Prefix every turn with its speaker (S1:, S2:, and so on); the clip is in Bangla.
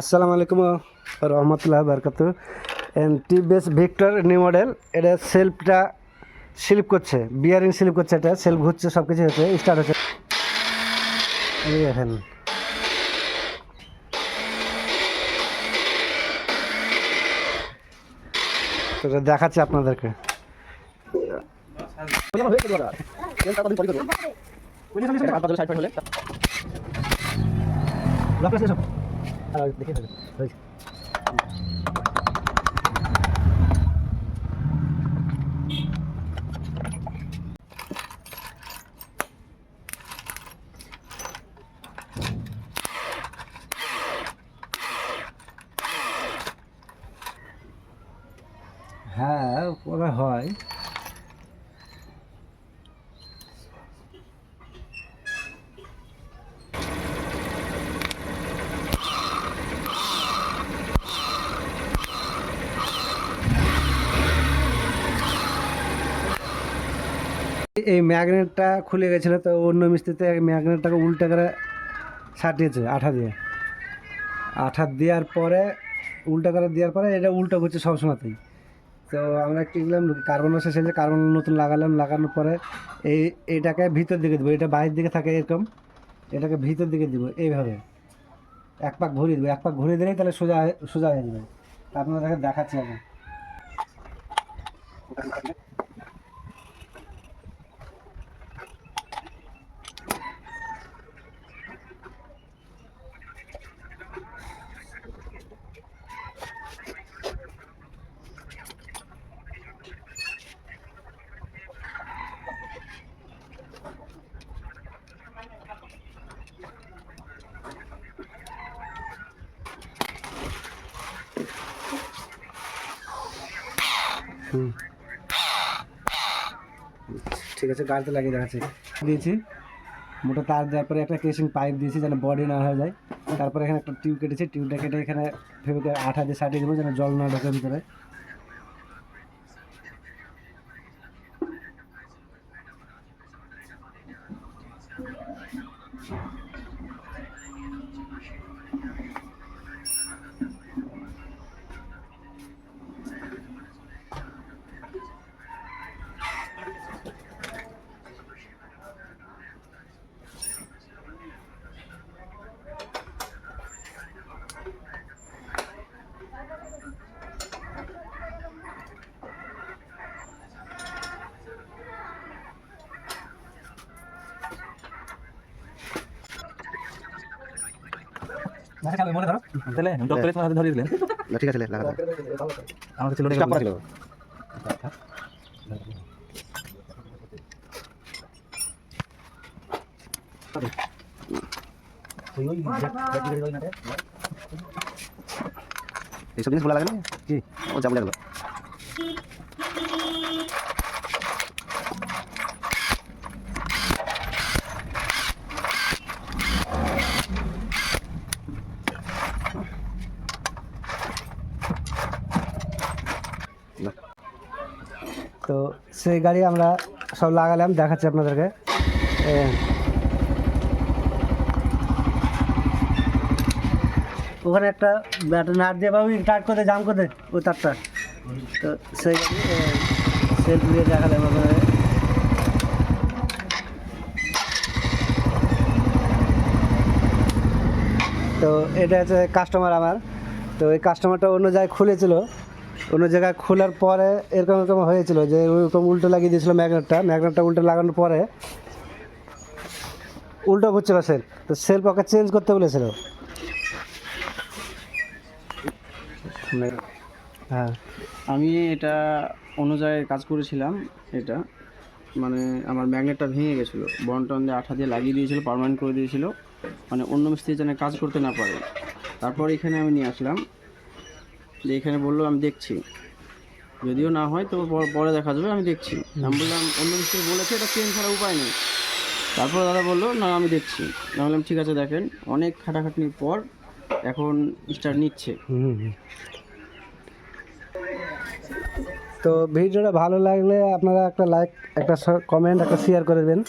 S1: আসসালামু আলাইকুম রহমতুল্লাহ বরকাত। TVS Victor new model. এটা সেলফটা স্লিপ করছে, বিয়ারিং স্লিপ করছে এটা। সেলফ ঘুরছে সব কিছু হচ্ছে, স্টার্ট হচ্ছে। দেখেন। দেখাচ্ছি আপনাদেরকে। হ্যাঁ ওরা হয় এই ম্যাগনেটটা খুলে গেছিল তো অন্য মিস্ত্রিতে ম্যাগনেটটাকে উল্টে করে সাটিয়েছে আঠা দিয়ে। আঠা দেওয়ার পরে, উল্টা করে দেওয়ার পরে এটা উল্টো করছে সবসময়তেই। তো আমরা কি করলাম, কার্বন শেষ হয়েছে কার্বন নতুন লাগালাম, লাগানোর পরে এই, এটাকে ভিতর দিকে দেবো, এটা বাইরের দিকে থাকে এরকম, এটাকে ভিতর দিকে দিব এইভাবে। এক পাক ঘুরিয়ে দেবো, এক পাক ঘুরিয়ে দিলেই তাহলে সোজা সোজা হয়ে যাবে। আপনাদেরকে দেখাচ্ছি আমি হুম। ঠিক আছে গাড়িতে লাগিয়ে দেখাচ্ছি। দিয়েছি। মোটা তার দেওয়ার পরে একটা কেসিং পাইপ দিয়েছি যেন বডি না হয়ে যায়। তারপরে এখানে একটা টিউব কেটেছি। টিউবটা কেটে এখানে ফেবিকে আঠা দিয়ে সাটিয়ে দেবো যেন জল না ঢোকে ভিতরে।
S2: তাহলে তোমার হাতে ধরিয়ে দিলেন।
S1: ঠিক আছে লাগা
S2: আমার কাছে লোডিং ছিল।
S1: এইসব জিনিস ভালো লাগে না কি ও যাব লাগল তো সেই গাড়ি আমরা সব লাগালাম, দেখাচ্ছি আপনাদেরকে। ওখানে একটা ব্যাটারি নাট দিয়ে বাবু টাট করতে জাম করতে ওই তারটা। তো সেই সেলফ দিয়ে দেখালাম আপনাদের তো এটা হচ্ছে কাস্টমার আমার। তো এই কাস্টমারটা অন্য জায়গায় খুলেছিল। অন্য জায়গায় খোলার পরে এরকম এরকম হয়েছিল যে ওরকম উল্টো লাগিয়ে দিয়েছিল ম্যাগনেটটা। ম্যাগনেটটা উল্টো লাগানোর পরে উল্টো ঘুরছিল সেল। তো সেল ওকে চেঞ্জ করতে বলেছিল। হ্যাঁ।
S3: আমি এটা অন্য জায়গায় কাজ করেছিলাম এটা। মানে আমার ম্যাগনেটটা ভেঙে গেছিল। বনটন দিয়ে আঠা দিয়ে লাগিয়ে দিয়েছিল পারমানেন্ট করে দিয়েছিল। মানে অন্য মিস্ত্রি যেন কাজ করতে না পারে। তারপর এখানে আমি নিয়ে আসলাম। যে এখানে বলল আমি দেখছি। যদিও না হয় তো পর- পরে দেখা যাবে আমি দেখছি। আমি বললাম অন্য মিস্ত্রি বলেছে এটা চেঞ্জ ছাড়া উপায় নেই। তারপর দাদা বলল না আমি দেখছি। আমি বললাম ঠিক আছে দেখেন। অনেক খাটাখাটনির পর এখন স্টার নিচ্ছে।
S1: তো ভিডিওটা ভালো লাগলে আপনারা একটা লাইক একটা কমেন্ট একটা শেয়ার করে দেবেন।